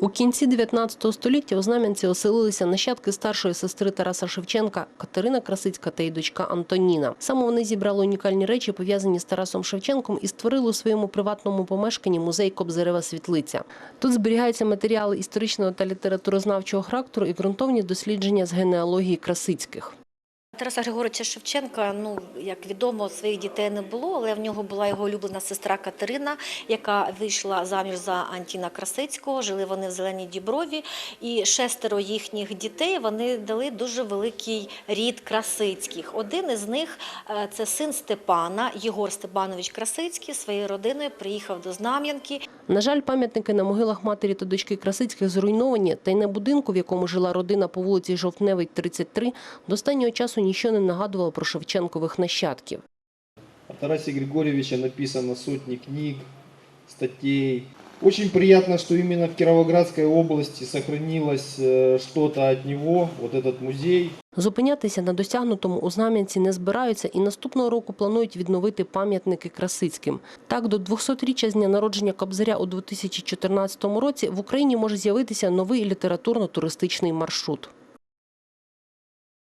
У кінці 19 століття у Знам'янці оселилися нащадки старшої сестри Тараса Шевченка Катерина Красицька та її дочка Антоніна. Саме вони зібрали унікальні речі, пов'язані з Тарасом Шевченком, і створили у своєму приватному помешканні музей Кобзарева світлиця. Тут зберігаються матеріали історичного та літературознавчого характеру і ґрунтовні дослідження з генеалогії Красицьких. Тараса Григоровича Шевченка, ну як відомо, своїх дітей не було, але в нього була його улюблена сестра Катерина, яка вийшла заміж за Антіна Красицького. Жили вони в Зеленій Діброві, і шестеро їхніх дітей вони дали дуже великий рід Красицьких. Один із них е, це син Степана, Єгор Степанович Красицький, своєю родиною приїхав до Знам'янки. На жаль, пам'ятники на могилах матері та дочки Красицьких зруйновані, та й на будинку, в якому жила родина по вулиці Жовтневий, 33, до останнього часу нічого не нагадувало про Шевченкових нащадків. О Тарасі Григорьовича написано сотні книг, статей. Очень приятно, что именно в Кировоградской области сохранилось э, что-то от него, вот этот музей. Зупинятися на досягнутому у Знам'янці не збираються і наступного року планують відновити пам'ятники Красицьким. Так, до 200-річчя з дня народження Кобзаря у 2014 році в Україні може з'явитися новий літературно-туристичний маршрут.